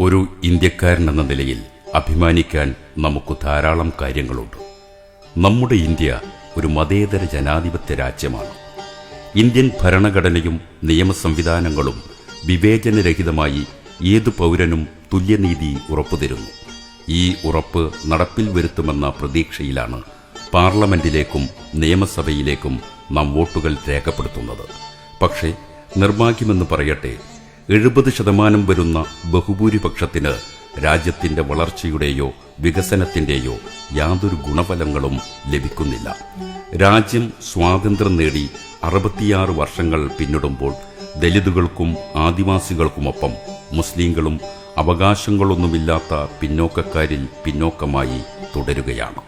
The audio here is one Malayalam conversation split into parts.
ഒരു ഇന്ത്യക്കാരൻ എന്ന നിലയിൽ അഭിമാനിക്കാൻ നമുക്ക് ധാരാളം കാര്യങ്ങളുണ്ട്. നമ്മുടെ ഇന്ത്യ ഒരു മതേതര ജനാധിപത്യ രാജ്യമാണ്. ഇന്ത്യൻ ഭരണഘടനയും നിയമസംവിധാനങ്ങളും വിവേചനരഹിതമായി ഏതു പൗരനും തുല്യനീതി ഉറപ്പുതരുന്നു. ഈ ഉറപ്പ് നടപ്പിൽ വരുത്തുമെന്ന പ്രതീക്ഷയിലാണ് പാർലമെന്റിലേക്കും നിയമസഭയിലേക്കും നാം വോട്ടുകൾ രേഖപ്പെടുത്തുന്നത്. പക്ഷേ നിർഭാഗ്യമെന്ന് പറയട്ടെ എഴുപത് ശതമാനം വരുന്ന ബഹുഭൂരിപക്ഷത്തിന് രാജ്യത്തിന്റെ വളർച്ചയുടെയോ വികസനത്തിന്റെയോ യാതൊരു ഗുണഫലങ്ങളും ലഭിക്കുന്നില്ല. രാജ്യം സ്വാതന്ത്ര്യം നേടി അറുപത്തിയാറ് വർഷങ്ങൾ പിന്നിടുമ്പോൾ ദലിതുകൾക്കും ആദിവാസികൾക്കുമൊപ്പം മുസ്ലിങ്ങളും അവകാശങ്ങളൊന്നുമില്ലാത്ത പിന്നോക്കക്കാരിൽ പിന്നോക്കമായി തുടരുകയാണ്.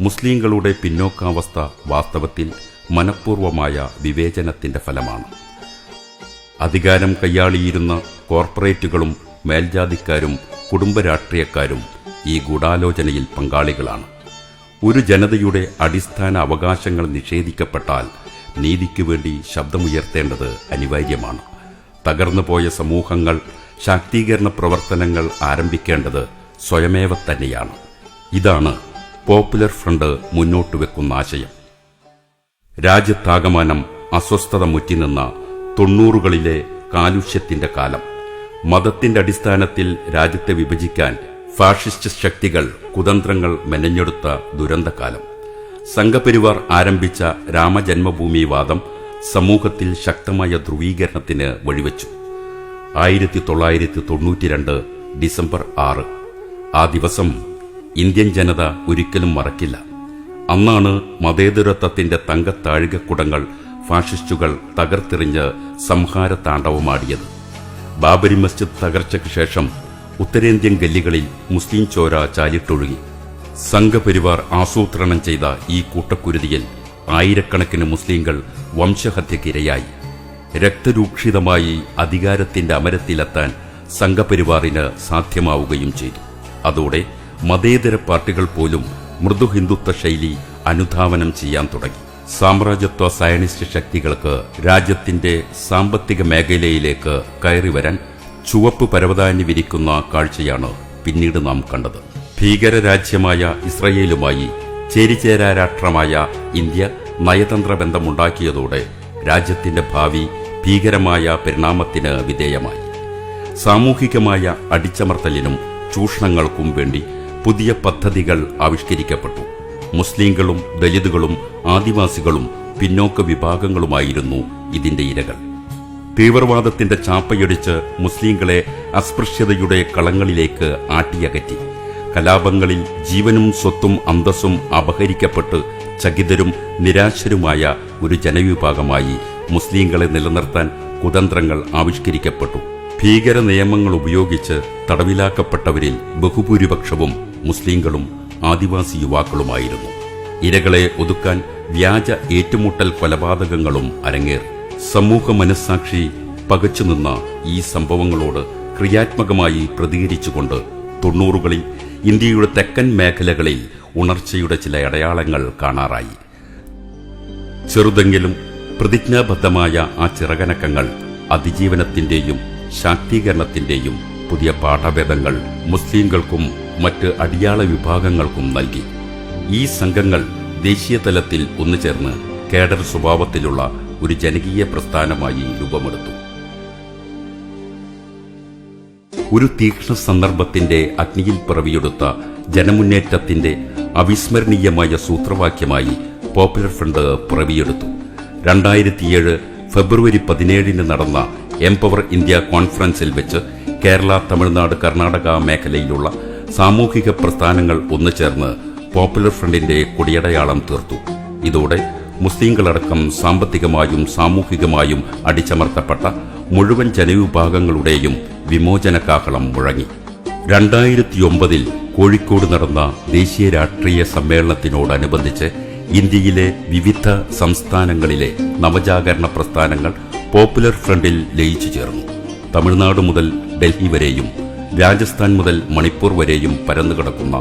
മുസ്ലിങ്ങളുടെ പിന്നോക്കാവസ്ഥ വാസ്തവത്തിൽ മനഃപൂർവമായ വിവേചനത്തിന്റെ ഫലമാണ്. അധികാരം കൈയാളിയിരുന്ന കോർപ്പറേറ്റുകളും മേൽജാതിക്കാരും കുടുംബരാഷ്ട്രീയക്കാരും ഈ ഗൂഢാലോചനയിൽ പങ്കാളികളാണ്. ഒരു ജനതയുടെ അടിസ്ഥാന അവകാശങ്ങൾ നിഷേധിക്കപ്പെട്ടാൽ നീതിക്കു വേണ്ടി ശബ്ദമുയർത്തേണ്ടത് അനിവാര്യമാണ്. തകർന്നുപോയ സമൂഹങ്ങൾ ശാക്തീകരണ പ്രവർത്തനങ്ങൾ ആരംഭിക്കേണ്ടത് സ്വയമേവ തന്നെയാണ്. ഇതാണ് പോപ്പുലർ ഫ്രണ്ട് മുന്നോട്ട് വെക്കുന്ന ആശയം. രാജ്യത്താകമാനം അസ്വസ്ഥത മുറ്റിനിന്ന തൊണ്ണൂറുകളിലെ കാലുഷ്യത്തിന്റെ കാലം. മതത്തിന്റെ അടിസ്ഥാനത്തിൽ രാജ്യത്തെ വിഭജിക്കാൻ ഫാഷിസ്റ്റ് ശക്തികൾ കുതന്ത്രങ്ങൾ മെനഞ്ഞെടുത്ത ദുരന്തകാലം. സംഘപരിവാർ ആരംഭിച്ച രാമജന്മഭൂമി വാദം സമൂഹത്തിൽ ശക്തമായ ധ്രുവീകരണത്തിന് വഴിവെച്ചു. ആയിരത്തി തൊള്ളായിരത്തി തൊണ്ണൂറ്റിരണ്ട് ഡിസംബർ ആറ്. ആ ദിവസം ഇന്ത്യൻ ജനത ഒരിക്കലും മറക്കില്ല. അന്നാണ് മതേതരത്വത്തിന്റെ തങ്കത്താഴികക്കുടങ്ങൾ ഫാഷിസ്റ്റുകൾ തകർത്തെറിഞ്ഞ് സംഹാര താണ്ഡവമാടിയത് ബാബരി മസ്ജിദ് തകർച്ചയ്ക്ക് ശേഷം ഉത്തരേന്ത്യൻ ഗല്ലികളിൽ മുസ്ലിം ചോര ചാലിട്ടൊഴുകി. സംഘപരിവാർ ആസൂത്രണം ചെയ്ത ഈ കൂട്ടക്കുരുതിയിൽ ആയിരക്കണക്കിന് മുസ്ലിങ്ങൾ വംശഹത്യക്കിരയായി രക്തരൂക്ഷിതമായി അധികാരത്തിന്റെ അമരത്തിലെത്താൻ സംഘപരിവാറിന് സാധ്യമാവുകയും ചെയ്തു. അതോടെ മതേതര പാർട്ടികൾ പോലും മൃദുഹിന്ദുത്വ ശൈലി അനുധാവനം ചെയ്യാൻ തുടങ്ങി. സാമ്രാജ്യത്വ സയനിസ്റ്റ് ശക്തികൾക്ക് രാജ്യത്തിന്റെ സാമ്പത്തിക മേഖലയിലേക്ക് കയറി വരാൻ ചുവപ്പ് പരവതാനി വിരിക്കുന്ന കാഴ്ചയാണ് പിന്നീട് നാം കണ്ടത്. ഭീകരരാജ്യമായ ഇസ്രയേലുമായി ചേരിചേരാ രാഷ്ട്രമായ ഇന്ത്യ നയതന്ത്ര ബന്ധമുണ്ടാക്കിയതോടെ രാജ്യത്തിന്റെ ഭാവി ഭീകരമായ പരിണാമത്തിന് വിധേയമായി. സാമൂഹികമായ അടിച്ചമർത്തലിനും ചൂഷണങ്ങൾക്കും വേണ്ടി പുതിയ പദ്ധതികൾ ആവിഷ്കരിക്കപ്പെട്ടു. മുസ്ലിങ്ങളും ദലിതുകളും ആദിവാസികളും പിന്നോക്ക വിഭാഗങ്ങളുമായിരുന്നു ഇതിന്റെ ഇരകൾ. തീവ്രവാദത്തിന്റെ ചാപ്പയടിച്ച് മുസ്ലിങ്ങളെ അസ്പൃശ്യതയുടെ കളങ്ങളിലേക്ക് ആട്ടിയകറ്റി. കലാപങ്ങളിൽ ജീവനും സ്വത്തും അന്തസ്സും അപഹരിക്കപ്പെട്ട് ചകിതരും നിരാശരുമായ ഒരു ജനവിഭാഗമായി മുസ്ലിങ്ങളെ നിലനിർത്താൻ കുതന്ത്രങ്ങൾ ആവിഷ്കരിക്കപ്പെട്ടു. ഭീകര നിയമങ്ങൾ ഉപയോഗിച്ച് തടവിലാക്കപ്പെട്ടവരിൽ ബഹുഭൂരിപക്ഷവും മുസ്ലിങ്ങളും ആദിവാസി യുവാക്കളുമായിരുന്നു. ഇരകളെ ഒതുക്കാൻ വ്യാജ ഏറ്റുമുട്ടൽ കൊലപാതകങ്ങളും അരങ്ങേറി സമൂഹ മനസ്സാക്ഷി പകച്ചുനിന്ന ഈ സംഭവങ്ങളോട് ക്രിയാത്മകമായി പ്രതികരിച്ചുകൊണ്ട് തൊണ്ണൂറുകളിൽ ഇന്ത്യയുടെ തെക്കൻ മേഖലകളിൽ ഉണർച്ചയുടെ ചില അടയാളങ്ങൾ കാണാറായി. ചെറുതെങ്കിലും പ്രതിജ്ഞാബദ്ധമായ ആ ചിറകനക്കങ്ങൾ അതിജീവനത്തിന്റെയും ശാക്തീകരണത്തിന്റെയും പുതിയ പാഠഭേദങ്ങൾ മുസ്ലിംകൾക്കും മറ്റ് അടിയാള വിഭാഗങ്ങൾക്കും നൽകി. ഈ സംഘങ്ങൾ ദേശീയ തലത്തിൽ ഒന്നുചേർന്ന് കേഡർ സ്വഭാവത്തിലുള്ള ഒരു ജനകീയ പ്രസ്ഥാനമായി രൂപമെടുത്തു. ഒരു തീക്ഷ്ണ സന്ദർഭത്തിന്റെ അഗ്നിയിൽ പിറവിയെടുത്ത ജനമുന്നേറ്റത്തിന്റെ അവിസ്മരണീയമായ സൂത്രവാക്യമായി പോപ്പുലർ ഫ്രണ്ട് പിറവിയെടുത്തു. രണ്ടായിരത്തിയേഴ് ഫെബ്രുവരി പതിനേഴിന് നടന്ന എംപവർ ഇന്ത്യ കോൺഫറൻസിൽ വെച്ച് കേരള തമിഴ്നാട് കർണാടക മേഖലയിലുള്ള സാമൂഹിക പ്രസ്ഥാനങ്ങൾ ഒന്നുചേർന്ന് പോപ്പുലർ ഫ്രണ്ടിന്റെ കൊടിയടയാളം തീർത്തു. ഇതോടെ മുസ്ലിങ്ങളടക്കം സാമ്പത്തികമായും സാമൂഹികമായും അടിച്ചമർത്തപ്പെട്ട മുഴുവൻ ജനവിഭാഗങ്ങളുടെയും വിമോചന കാഹളം മുഴങ്ങി. രണ്ടായിരത്തിയൊമ്പതിൽ കോഴിക്കോട് നടന്ന ദേശീയ രാഷ്ട്രീയ സമ്മേളനത്തിനോടനുബന്ധിച്ച് ഇന്ത്യയിലെ വിവിധ സംസ്ഥാനങ്ങളിലെ നവജാഗരണ പ്രസ്ഥാനങ്ങൾ പോപ്പുലർ ഫ്രണ്ടിൽ ലയിച്ചു ചേർന്നു തമിഴ്നാട് മുതൽ ഡൽഹി വരെയും രാജസ്ഥാൻ മുതൽ മണിപ്പൂർ വരെയും പരന്നുകിടക്കുന്ന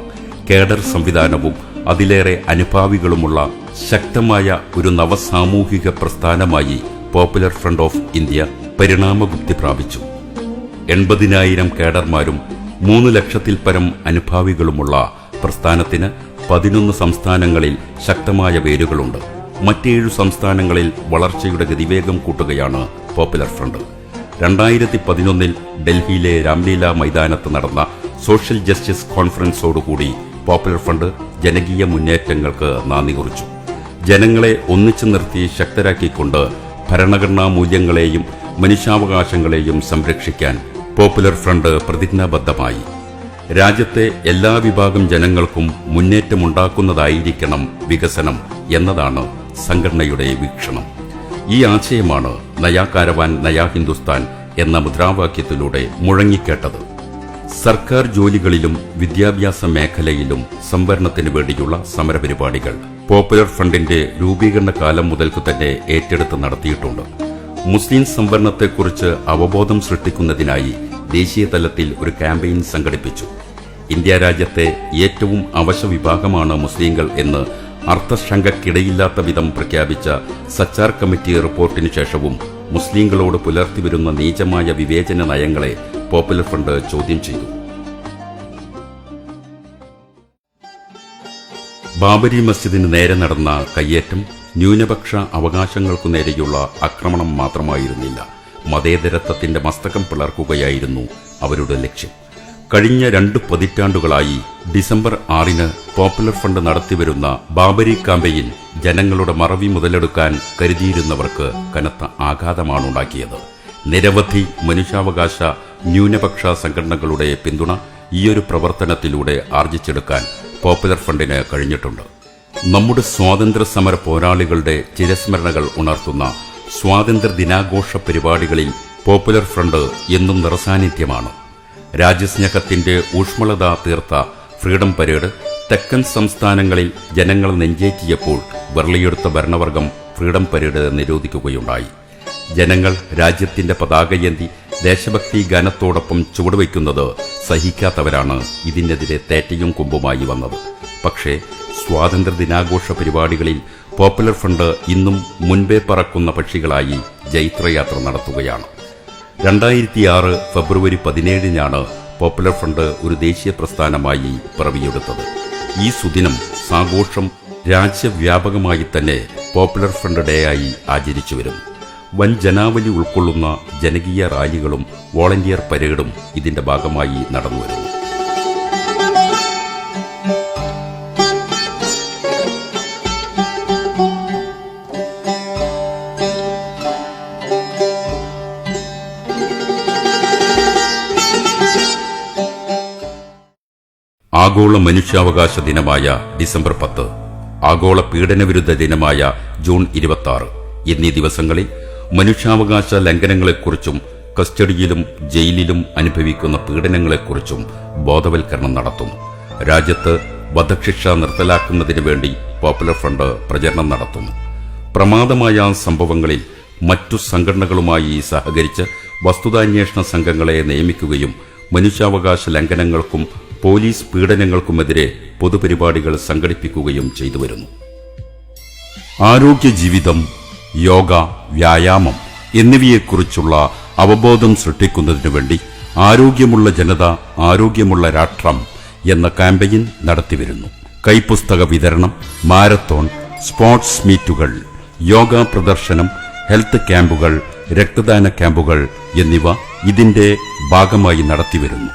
കേഡർ സംവിധാനവും അതിലേറെ അനുഭാവികളുമുള്ള ശക്തമായ ഒരു നവസാമൂഹിക പ്രസ്ഥാനമായി പോപ്പുലർ ഫ്രണ്ട് ഓഫ് ഇന്ത്യ പരിണാമഗുപ്തി പ്രാപിച്ചു. എൺപതിനായിരം കേഡർമാരും മൂന്ന് ലക്ഷത്തിൽ പരം അനുഭാവികളുമുള്ള പ്രസ്ഥാനത്തിന് പതിനൊന്ന് സംസ്ഥാനങ്ങളിൽ ശക്തമായ വേരുകളുണ്ട്. മറ്റേഴു സംസ്ഥാനങ്ങളിൽ വളർച്ചയുടെ ഗതിവേഗം കൂട്ടുകയാണ് പോപ്പുലർ ഫ്രണ്ട്. രണ്ടായിരത്തി പതിനൊന്നിൽ ഡൽഹിയിലെ രാംലീല മൈതാനത്ത് നടന്ന സോഷ്യൽ ജസ്റ്റിസ് കോൺഫറൻസോടുകൂടി പോപ്പുലർ ഫ്രണ്ട് ജനകീയ മുന്നേറ്റങ്ങൾക്ക് നാന്ദി കുറിച്ചു. ജനങ്ങളെ ഒന്നിച്ചു നിർത്തി ശക്തരാക്കിക്കൊണ്ട് ഭരണഘടനാ മൂല്യങ്ങളെയും മനുഷ്യാവകാശങ്ങളെയും സംരക്ഷിക്കാൻ പോപ്പുലർ ഫ്രണ്ട് പ്രതിജ്ഞാബദ്ധമായി. രാജ്യത്തെ എല്ലാ വിഭാഗം ജനങ്ങൾക്കും മുന്നേറ്റമുണ്ടാക്കുന്നതായിരിക്കണം വികസനം എന്നതാണ് സംഘടനയുടെ വീക്ഷണം. ഈ ആശയമാണ് നയാ കാരവാൻ നയാ ഹിന്ദുസ്ഥാൻ എന്ന മുദ്രാവാക്യത്തിലൂടെ മുഴങ്ങിക്കേട്ടത്. സർക്കാർ ജോലികളിലും വിദ്യാഭ്യാസ മേഖലയിലും സംവരണത്തിന് വേണ്ടിയുള്ള സമരപരിപാടികൾ പോപ്പുലർ ഫ്രണ്ടിന്റെ രൂപീകരണ കാലം മുതൽക്കു തന്നെ ഏറ്റെടുത്ത് നടത്തിയിട്ടുണ്ട്. മുസ്ലിം സംവരണത്തെക്കുറിച്ച് അവബോധം സൃഷ്ടിക്കുന്നതിനായി ദേശീയ തലത്തിൽ ഒരു ക്യാമ്പയിൻ സംഘടിപ്പിച്ചു. ഇന്ത്യ രാജ്യത്തെ ഏറ്റവും അവശ വിഭാഗമാണ് മുസ്ലിങ്ങൾ എന്ന് അർത്ഥശങ്കക്കിടയില്ലാത്ത വിധം പ്രഖ്യാപിച്ച സച്ചാർ കമ്മിറ്റി റിപ്പോർട്ടിനു ശേഷവും മുസ്ലിങ്ങളോട് പുലർത്തിവരുന്ന നീചമായ വിവേചന നയങ്ങളെ പോപ്പുലർ ഫ്രണ്ട് ചോദ്യം ചെയ്തു. ബാബരി മസ്ജിദിന് നേരെ നടന്ന കയ്യേറ്റം ന്യൂനപക്ഷ അവകാശങ്ങൾക്കു നേരെയുള്ള ആക്രമണം മാത്രമായിരുന്നില്ല. മതേതരത്വത്തിന്റെ മസ്തകം പിളർക്കുകയായിരുന്നു അവരുടെ ലക്ഷ്യം. കഴിഞ്ഞ രണ്ട് പതിറ്റാണ്ടുകളായി ഡിസംബർ ആറിന് പോപ്പുലർ ഫണ്ട് നടത്തിവരുന്ന ബാബരി കാമ്പയിൻ ജനങ്ങളുടെ മറവി മുതലെടുക്കാൻ കരുതിയിരുന്നവർക്ക് കനത്ത ആഘാതമാണുണ്ടാക്കിയത്. നിരവധി മനുഷ്യാവകാശ ന്യൂനപക്ഷ സംഘടനകളുടെ പിന്തുണ ഈയൊരു പ്രവർത്തനത്തിലൂടെ ആർജിച്ചെടുക്കാൻ പോപ്പുലർ ഫണ്ടിന് കഴിഞ്ഞിട്ടുണ്ട്. നമ്മുടെ സ്വാതന്ത്ര്യ സമര പോരാളികളുടെ ചിരസ്മരണകൾ ഉണർത്തുന്ന സ്വാതന്ത്ര്യ ദിനാഘോഷ പരിപാടികളിൽ പോപ്പുലർ ഫ്രണ്ട് എന്നും നിറസാന്നിധ്യമാണ്. രാജ്യസ്നേഹത്തിന്റെ ഊഷ്മളത തീർത്ത ഫ്രീഡം പരേഡ് തെക്കൻ സംസ്ഥാനങ്ങളിൽ ജനങ്ങൾ നെഞ്ചേറ്റിയപ്പോൾ വെള്ളിയെടുത്ത ഭരണവർഗം ഫ്രീഡം പരേഡ് നിരോധിക്കുകയുണ്ടായി. ജനങ്ങൾ രാജ്യത്തിന്റെ പതാകയന്തി ദേശഭക്തി ഗാനത്തോടൊപ്പം ചുവടുവയ്ക്കുന്നത് സഹിക്കാത്തവരാണ് ഇതിനെതിരെ തേറ്റയും കൊമ്പുമായി വന്നത്. പക്ഷേ സ്വാതന്ത്ര്യ ദിനാഘോഷ പരിപാടികളിൽ പോപ്പുലർ ഫ്രണ്ട് ഇന്നും മുൻപേ പറക്കുന്ന പക്ഷികളായി ജൈത്രയാത്ര നടത്തുകയാണ്. രണ്ടായിരത്തി ആറ് ഫെബ്രുവരി പതിനേഴിനാണ് പോപ്പുലർ ഫ്രണ്ട് ഒരു ദേശീയ പ്രസ്ഥാനമായി പിറവിയെടുത്തത്. ഈ സുദിനം സാഘോഷം രാജ്യവ്യാപകമായി തന്നെ പോപ്പുലർ ഫ്രണ്ട് ഡേ ആയി ആചരിച്ചു വരുന്നു വൻ ജനാവലി ഉൾക്കൊള്ളുന്ന ജനകീയ റാലികളും വോളണ്ടിയർ പരേഡും ഇതിന്റെ ഭാഗമായി നടന്നുവരുന്നു. ആഗോള മനുഷ്യാവകാശ ദിനമായ ഡിസംബർ പത്ത് ആഗോള പീഡനവിരുദ്ധ ദിനമായ ജൂൺ ഇരുപത്തി ആറ് എന്നീ ദിവസങ്ങളിൽ മനുഷ്യാവകാശ ലംഘനങ്ങളെക്കുറിച്ചും കസ്റ്റഡിയിലും ജയിലിലും അനുഭവിക്കുന്ന പീഡനങ്ങളെക്കുറിച്ചും ബോധവൽക്കരണം നടത്തും. രാജ്യത്ത് വധശിക്ഷ നിർത്തലാക്കുന്നതിനു വേണ്ടി പോപ്പുലർ ഫ്രണ്ട് പ്രചരണം നടത്തും. പ്രമാദമായ സംഭവങ്ങളിൽ മറ്റു സംഘടനകളുമായി സഹകരിച്ച് വസ്തുതാന്വേഷണ സംഘങ്ങളെ നിയമിക്കുകയും മനുഷ്യാവകാശ ലംഘനങ്ങൾക്കും പോലീസ് പീഡനങ്ങൾക്കുമെതിരെ പൊതുപരിപാടികൾ സംഘടിപ്പിക്കുകയും ചെയ്തു വരുന്നു. ആരോഗ്യ ജീവിതം യോഗ വ്യായാമം എന്നിവയെക്കുറിച്ചുള്ള അവബോധം സൃഷ്ടിക്കുന്നതിനു വേണ്ടി ആരോഗ്യമുള്ള ജനത ആരോഗ്യമുള്ള രാഷ്ട്രം എന്ന ക്യാമ്പയിൻ നടത്തിവരുന്നു കൈപുസ്തക വിതരണം മാരത്തോൺ സ്പോർട്സ് മീറ്റുകൾ യോഗ പ്രദർശനം ഹെൽത്ത് ക്യാമ്പുകൾ രക്തദാന ക്യാമ്പുകൾ എന്നിവ ഇതിന്റെ ഭാഗമായി നടത്തിവരുന്നു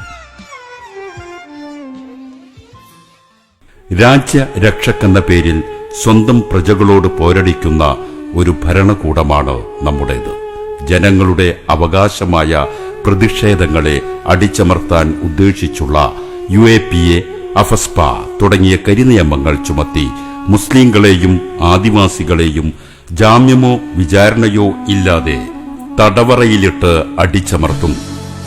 രാജ്യരക്ഷക്കെന്ന പേരിൽ സ്വന്തം പ്രജകളോട് പോരടിക്കുന്ന ഒരു ഭരണകൂടമാണ് നമ്മുടേത്. ജനങ്ങളുടെ അവകാശമായ പ്രതിഷേധങ്ങളെ അടിച്ചമർത്താൻ ഉദ്ദേശിച്ചുള്ള U A P A AFSPA തുടങ്ങിയ കരിനിയമങ്ങൾ ചുമത്തി മുസ്ലിങ്ങളെയും ആദിവാസികളെയും ജാമ്യമോ വിചാരണയോ ഇല്ലാതെ തടവറയിലിട്ട് അടിച്ചമർത്തും.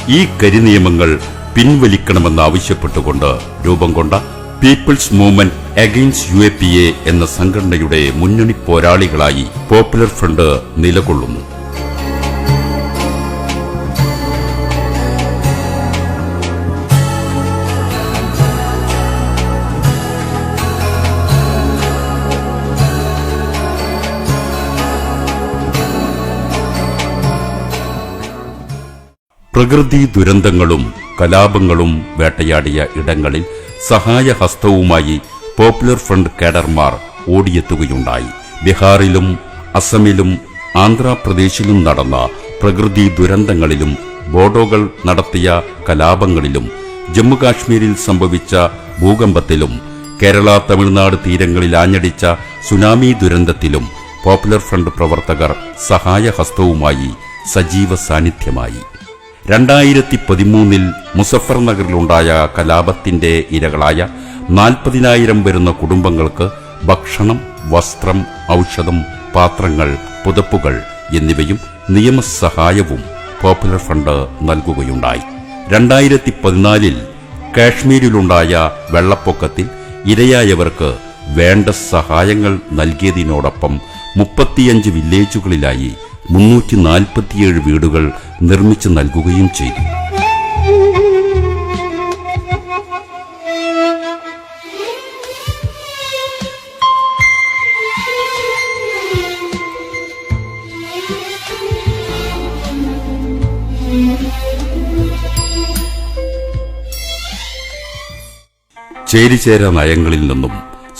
ഈ കരിനിയമങ്ങൾ പിൻവലിക്കണമെന്നാവശ്യപ്പെട്ടുകൊണ്ട് രൂപം കൊണ്ട people's movement against U A P A എന്ന സംഘടനയുടെ മുന്നണി പോരാളികളായി പോപ്പുലർ ഫ്രണ്ട് നിലകൊള്ളുന്നു. പ്രകൃതി ദുരന്തങ്ങളും കലാപങ്ങളും വേട്ടയാടിയ ഇടങ്ങളിൽ സഹായഹസ്തവുമായി പോപ്പുലർ ഫ്രണ്ട് കേഡർമാർ ഓടിയെത്തുകയുണ്ടായി. ബീഹാറിലും അസമിലും ആന്ധ്രാപ്രദേശിലും നടന്ന പ്രകൃതി ദുരന്തങ്ങളിലും ബോഡോകൾ നടത്തിയ കലാപങ്ങളിലും ജമ്മുകാശ്മീരിൽ സംഭവിച്ച ഭൂകമ്പത്തിലും കേരള തമിഴ്നാട് തീരങ്ങളിൽ ആഞ്ഞടിച്ച സുനാമി ദുരന്തത്തിലും പോപ്പുലർ ഫ്രണ്ട് പ്രവർത്തകർ സഹായഹസ്തവുമായി സജീവ സാന്നിധ്യമായി. രണ്ടായിരത്തി പതിമൂന്നിൽ മുസഫർ നഗറിലുണ്ടായ കലാപത്തിന്റെ ഇരകളായ നാൽപ്പതിനായിരം വരുന്ന കുടുംബങ്ങൾക്ക് ഭക്ഷണം വസ്ത്രം ഔഷധം പാത്രങ്ങൾ പുതപ്പുകൾ എന്നിവയും നിയമസഹായവും പോപ്പുലർ ഫണ്ട് നൽകുകയുണ്ടായി. രണ്ടായിരത്തി പതിനാലിൽ കാശ്മീരിലുണ്ടായ വെള്ളപ്പൊക്കത്തിൽ ഇരയായവർക്ക് വേണ്ട സഹായങ്ങൾ നൽകിയതിനോടൊപ്പം മുപ്പത്തിയഞ്ച് വില്ലേജുകളിലായി മുന്നൂറ്റി നാൽപ്പത്തിയേഴ് വീടുകൾ നിർമ്മിച്ചു നൽകുകയും ചെയ്തു. ചേരിചേര നയങ്ങളിൽ നിന്നും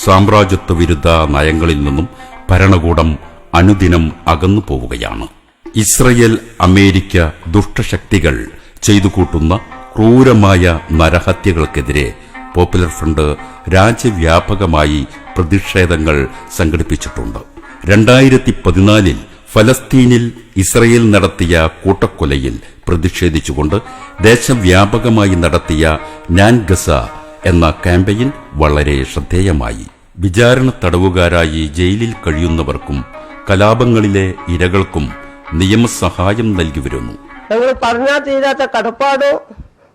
സാമ്രാജ്യത്വ വിരുദ്ധ നയങ്ങളിൽ നിന്നും ഭരണകൂടം അനുദിനം അകന്നു പോവുകയാണ്. ഇസ്രയേൽ അമേരിക്ക ദുഷ്ടശക്തികൾ ചെയ്തു കൂട്ടുന്ന ക്രൂരമായ നരഹത്യകൾക്കെതിരെ പോപ്പുലർ ഫ്രണ്ട് രാജ്യവ്യാപകമായി പ്രതിഷേധങ്ങൾ സംഘടിപ്പിച്ചിട്ടുണ്ട്. രണ്ടായിരത്തി പതിനാലിൽ ഫലസ്തീനിൽ ഇസ്രയേൽ നടത്തിയ കൂട്ടക്കൊലയിൽ പ്രതിഷേധിച്ചുകൊണ്ട് ദേശവ്യാപകമായി നടത്തിയ നാൻ ഗസ എന്ന ക്യാമ്പയിൻ വളരെ ശ്രദ്ധേയമായി. വിചാരണ തടവുകാരായി ജയിലിൽ കഴിയുന്നവർക്കും കലാപങ്ങളിലെ ഇരകൾക്കും നിയമസഹായം നൽകി വരുന്നു. ഞങ്ങൾ പറഞ്ഞാൽ തീരാത്ത കടപ്പാടോ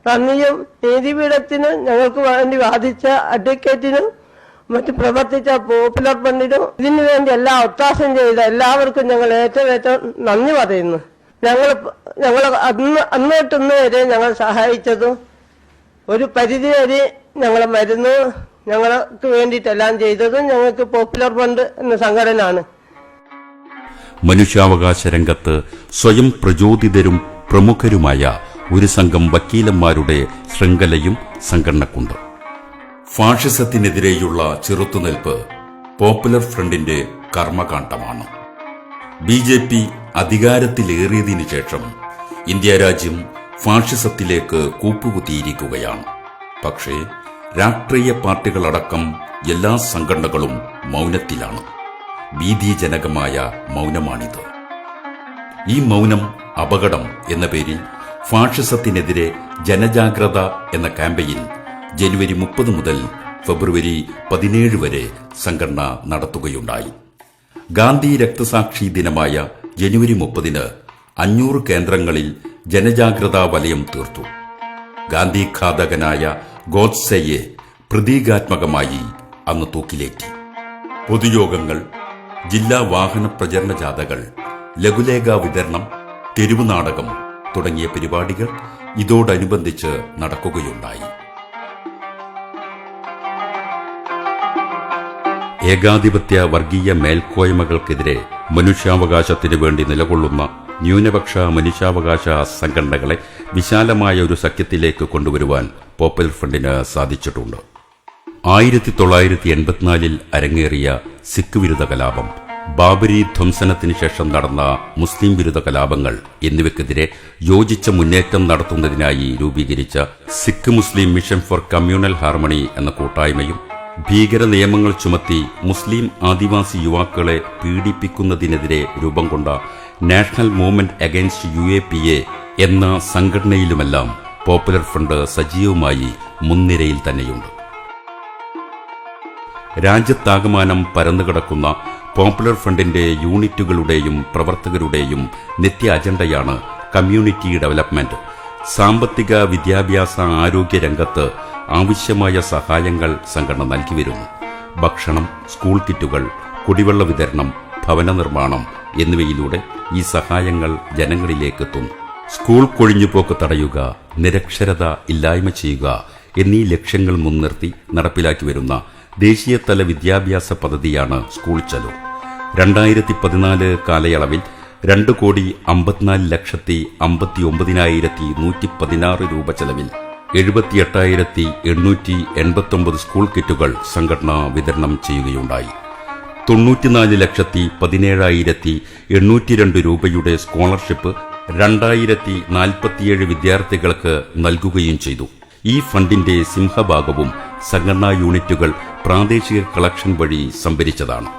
നന്ദിയും നീതിപീഠത്തിന് ഞങ്ങൾക്ക് വേണ്ടി വാദിച്ച അഡ്വക്കേറ്റിനും മറ്റ് പ്രവർത്തിച്ച പോപ്പുലർ ഫണ്ടിനും ഇതിനു വേണ്ടി എല്ലാ ഒത്താശം ചെയ്ത എല്ലാവർക്കും ഞങ്ങൾ ഏറ്റവും ഏറ്റവും നന്ദി പറയുന്നു. ഞങ്ങൾ ഞങ്ങൾ അന്ന് അന്നോട്ടിന്ന് വരെ ഞങ്ങൾ സഹായിച്ചതും ഒരു പരിധി വരെ ഞങ്ങളെ മരുന്ന് ഞങ്ങൾക്ക് വേണ്ടിയിട്ടെല്ലാം ചെയ്തതും ഞങ്ങൾക്ക് പോപ്പുലർ ഫണ്ട് എന്ന സംഘടനയാണ്. മനുഷ്യാവകാശ രംഗത്ത് സ്വയം പ്രചോദിതരും പ്രമുഖരുമായ ഒരു സംഘം വക്കീലന്മാരുടെ ശൃംഖലയും സംഘടനക്കുണ്ട്. ഫാഷിസത്തിനെതിരെയുള്ള ചെറുത്തുനിൽപ്പ് പോപ്പുലർ ഫ്രണ്ടിന്റെ കർമ്മകാണ്ഡമാണ്. ബി ജെ പി അധികാരത്തിലേറിയതിനു ശേഷം ഇന്ത്യ രാജ്യം ഫാഷിസത്തിലേക്ക് കൂപ്പുകുത്തിയിരിക്കുകയാണ്. പക്ഷേ രാഷ്ട്രീയ പാർട്ടികളടക്കം എല്ലാ സംഘടനകളും മൗനത്തിലാണ്. ഭീതിജനകമായ മൗനമാണിത്. ഈ മൗനം അപകടം എന്ന പേരിൽ ഫാഷിസത്തിനെതിരെ ജനജാഗ്രത എന്ന ക്യാമ്പയിൻ ജനുവരി മുപ്പത് മുതൽ ഫെബ്രുവരി പതിനേഴ് വരെ സംഘടന നടത്തുകയുണ്ടായി. ഗാന്ധി രക്തസാക്ഷി ദിനമായ ജനുവരി മുപ്പതിന് അഞ്ഞൂറ് കേന്ദ്രങ്ങളിൽ ജനജാഗ്രതാ വലയം തീർത്തു. ഗാന്ധി ഘാതകനായ ഗോഡ്സെയെ പ്രതീകാത്മകമായി അന്ന് തൂക്കിലേറ്റി. പൊതുയോഗങ്ങൾ ജില്ലാ വാഹന പ്രചരണ ജാഥകൾ ലഘുലേഖ വിതരണം തെരുവ് നാടകം തുടങ്ങിയ പരിപാടികൾ ഇതോടനുബന്ധിച്ച് നടക്കുകയുണ്ടായി. ഏകാധിപത്യ വർഗീയ മേൽക്കോയ്മകൾക്കെതിരെ മനുഷ്യാവകാശത്തിനു വേണ്ടി നിലകൊള്ളുന്ന ന്യൂനപക്ഷ മനുഷ്യാവകാശ സംഘടനകളെ വിശാലമായ ഒരു സഖ്യത്തിലേക്ക് കൊണ്ടുവരുവാൻ പോപ്പുലർ ഫ്രണ്ടിന് സാധിച്ചിട്ടുണ്ട്. ആയിരത്തി തൊള്ളായിരത്തി എൺപത്തിനാലിൽ അരങ്ങേറിയ സിഖ് വിരുദ്ധ കലാപം ബാബരി ധ്വംസനത്തിന് ശേഷം നടന്ന മുസ്ലിം വിരുദ്ധ കലാപങ്ങൾ എന്നിവയ്ക്കെതിരെ യോജിച്ച മുന്നേറ്റം നടത്തുന്നതിനായി രൂപീകരിച്ച Sikh Muslim mission for communal harmony എന്ന കൂട്ടായ്മയും ഭീകര നിയമങ്ങൾ ചുമത്തി മുസ്ലിം ആദിവാസി യുവാക്കളെ പീഡിപ്പിക്കുന്നതിനെതിരെ രൂപം കൊണ്ട national movement against U A P A എന്ന സംഘടനയിലുമെല്ലാം പോപ്പുലർ ഫ്രണ്ട് സജീവമായി മുൻനിരയിൽ തന്നെയുണ്ട്. രാജ്യത്താകമാനം പരന്നുകിടക്കുന്ന പോപ്പുലർ ഫ്രണ്ടിന്റെ യൂണിറ്റുകളുടെയും പ്രവർത്തകരുടെയും നിത്യ അജണ്ടയാണ് കമ്മ്യൂണിറ്റി ഡെവലപ്മെന്റ്. സാമ്പത്തിക വിദ്യാഭ്യാസ ആരോഗ്യ രംഗത്ത് ആവശ്യമായ സഹായങ്ങൾ സംഘടന നൽകി വരുന്നു. ഭക്ഷണം സ്കൂൾ കിറ്റുകൾ കുടിവെള്ള വിതരണം ഭവന നിർമ്മാണം എന്നിവയിലൂടെ ഈ സഹായങ്ങൾ ജനങ്ങളിലേക്ക് എത്തുന്നു സ്കൂൾ കൊഴിഞ്ഞുപോക്ക് തടയുക നിരക്ഷരത ഇല്ലായ്മ ചെയ്യുക എന്നീ ലക്ഷ്യങ്ങൾ മുൻനിർത്തി നടപ്പിലാക്കി വരുന്ന ദേശീയതല വിദ്യാഭ്യാസ പദ്ധതിയാണ് സ്കൂൾ ചലോ. രണ്ടായിരത്തി പതിനാല് കാലയളവിൽ രണ്ട് കോടി അമ്പത്തിനാല് ലക്ഷത്തി അമ്പത്തി ഒമ്പതിനായിരത്തി നൂറ്റി പതിനാറ് രൂപ ചെലവിൽ എഴുപത്തി എട്ടായിരത്തി എണ്ണൂറ്റി എൺപത്തൊമ്പത് സ്കൂൾ കിറ്റുകൾ സംഘടന വിതരണം ചെയ്യുകയുണ്ടായി. തൊണ്ണൂറ്റിനാല് ലക്ഷത്തി പതിനേഴായിരത്തി എണ്ണൂറ്റി രണ്ട് രൂപയുടെ സ്കോളർഷിപ്പ് രണ്ടായിരത്തി നാൽപ്പത്തിയേഴ് വിദ്യാർത്ഥികൾക്ക് നൽകുകയും ചെയ്തു. ഈ ഫണ്ടിന്റെ സിംഹഭാഗവും സംഘടനാ യൂണിറ്റുകൾ പ്രാദേശിക കളക്ഷൻ വഴി സംഭരിച്ചതാണ്.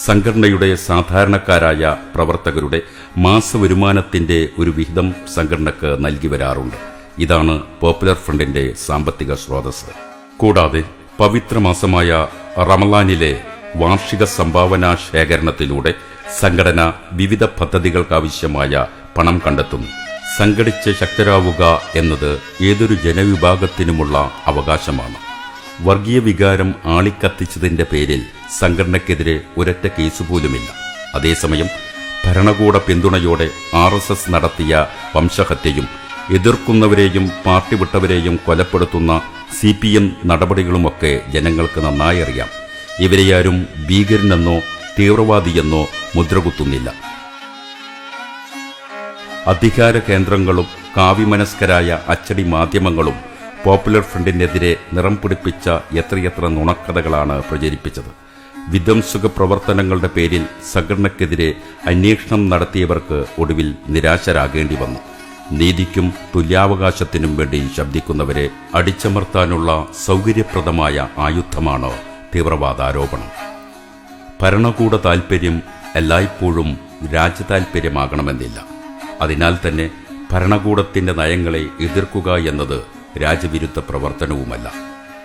സംഘടനയുടെ സാധാരണക്കാരായ പ്രവർത്തകരുടെ മാസ വരുമാനത്തിന്റെ ഒരു വിഹിതം സംഘടനക്ക് നൽകി വരാറുണ്ട്. ഇതാണ് പോപ്പുലർ ഫ്രണ്ടിന്റെ സാമ്പത്തിക സ്രോതസ് കൂടാതെ പവിത്രമാസമായ റമലാനിലെ വാർഷിക സംഭാവന ശേഖരണത്തിലൂടെ സംഘടന വിവിധ പദ്ധതികൾക്കാവശ്യമായ പണം കണ്ടെത്തുന്നു. സംഘടിച്ച് ശക്തരാവുക എന്നത് ഏതൊരു ജനവിഭാഗത്തിനുമുള്ള അവകാശമാണ്. വർഗീയ വികാരം ആളിക്കത്തിച്ചതിന്റെ പേരിൽ സംഘടനയ്ക്കെതിരെ ഒരൊറ്റ കേസ് പോലുമില്ല. അതേസമയം ഭരണകൂട പിന്തുണയോടെ ആർ എസ് എസ് നടത്തിയ വംശഹത്യയും എതിർക്കുന്നവരെയും പാർട്ടി വിട്ടവരെയും കൊലപ്പെടുത്തുന്ന സി പി എം നടപടികളുമൊക്കെ ജനങ്ങൾക്ക് നന്നായി അറിയാം. ഇവരെയാരും ഭീകരനെന്നോ തീവ്രവാദിയെന്നോ മുദ്രകുത്തുന്നില്ല. അധികാര കേന്ദ്രങ്ങളും കാവ്യമനസ്കരായ അച്ചടി മാധ്യമങ്ങളും പോപ്പുലർ ഫ്രണ്ടിനെതിരെ നിറം പിടിപ്പിച്ച എത്രയെത്ര നുണക്കഥകളാണ് പ്രചരിപ്പിച്ചത്. വിധ്വംസക പ്രവർത്തനങ്ങളുടെ പേരിൽ സംഘടനയ്ക്കെതിരെ അന്വേഷണം നടത്തിയവർക്ക് ഒടുവിൽ നിരാശരാകേണ്ടി വന്നു. നീതിക്കും തുല്യാവകാശത്തിനും വേണ്ടി ശബ്ദിക്കുന്നവരെ അടിച്ചമർത്താനുള്ള സൗകര്യപ്രദമായ ആയുധമാണ് തീവ്രവാദാരോപണം. ഭരണകൂട താൽപ്പര്യം എല്ലായ്പ്പോഴും രാജ്യതാൽപ്പര്യമാകണമെന്നില്ല അതിനാൽ തന്നെ ഭരണകൂടത്തിന്റെ നയങ്ങളെ എതിർക്കുക എന്നത് രാജ്യവിരുദ്ധ പ്രവർത്തനവുമല്ല.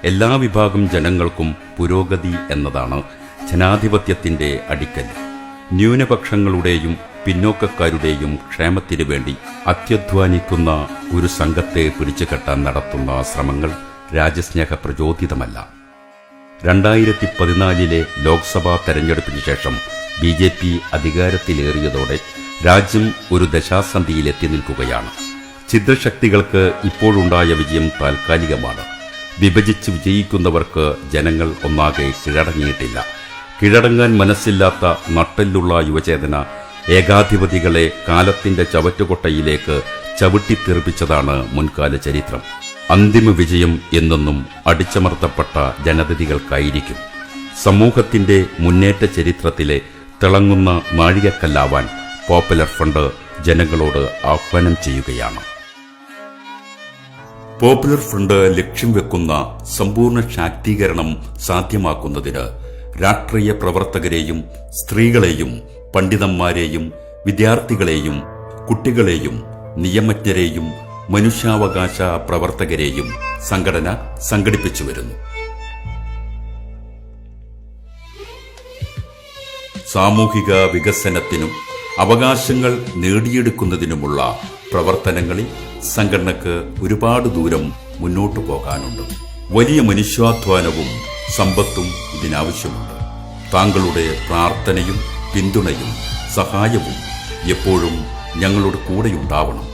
എല്ലാ വിഭാഗം ജനങ്ങൾക്കും പുരോഗതി എന്നതാണ് ജനാധിപത്യത്തിന്റെ അടിക്കൽ. ന്യൂനപക്ഷങ്ങളുടെയും പിന്നോക്കക്കാരുടെയും ക്ഷേമത്തിനു വേണ്ടി അത്യധ്വാനിക്കുന്ന ഒരു സംഘത്തെ പിടിച്ചുകെട്ടാൻ നടത്തുന്ന ശ്രമങ്ങൾ രാജ്യസ്നേഹ പ്രചോദിതമല്ല. രണ്ടായിരത്തി പതിനാലിലെ ലോക്സഭാ തെരഞ്ഞെടുപ്പിന് ശേഷം ബി ജെ പി അധികാരത്തിലേറിയതോടെ രാജ്യം ഒരു ദശാസന്ധിയിലെത്തി നിൽക്കുകയാണ്. ഛിദ്രശക്തികൾക്ക് ഇപ്പോഴുണ്ടായ വിജയം താൽക്കാലികമാണ്. വിഭജിച്ച് വിജയിക്കുന്നവർക്ക് ജനങ്ങൾ ഒന്നാകെ കീഴടങ്ങിയിട്ടില്ല. കീഴടങ്ങാൻ മനസ്സില്ലാത്ത നട്ടെല്ലുള്ള യുവചേതന ഏകാധിപതികളെ കാലത്തിന്റെ ചവറ്റുകൊട്ടയിലേക്ക് ചവിട്ടിത്തെറിപ്പിച്ചതാണ് മുൻകാല ചരിത്രം. അന്തിമ വിജയം എന്നെന്നും അടിച്ചമർത്തപ്പെട്ട ജനതതികൾക്കായിരിക്കും. സമൂഹത്തിന്റെ മുന്നേറ്റ ചരിത്രത്തിലെ തിളങ്ങുന്ന നാഴികക്കല്ലാവാൻ പോപ്പുലർ ഫണ്ട് ജനങ്ങളോട് ആഹ്വാനം ചെയ്യുകയാണ്. പോപ്പുലർ ഫ്രണ്ട് ലക്ഷ്യം വെക്കുന്ന സമ്പൂർണ ശാക്തീകരണം സാധ്യമാക്കുന്നതിന് രാഷ്ട്രീയ പ്രവർത്തകരെയും സ്ത്രീകളെയും പണ്ഡിതന്മാരെയും വിദ്യാർത്ഥികളെയും കുട്ടികളെയും നിയമജ്ഞരെയും മനുഷ്യാവകാശ പ്രവർത്തകരെയും സംഘടന സംഘടിപ്പിച്ചു വരുന്നു. സാമൂഹിക വികസനത്തിനും അവകാശങ്ങൾ നേടിയെടുക്കുന്നതിനുമുള്ള പ്രവർത്തനങ്ങളിൽ സംഘടനക്ക് ഒരുപാട് ദൂരം മുന്നോട്ടു പോകാനുണ്ട്. വലിയ മനുഷ്യാധ്വാനവും സമ്പത്തും ഇതിനാവശ്യമുണ്ട്. താങ്കളുടെ പ്രാർത്ഥനയും പിന്തുണയും സഹായവും എപ്പോഴും ഞങ്ങളുടെ കൂടെയുണ്ടാവണം.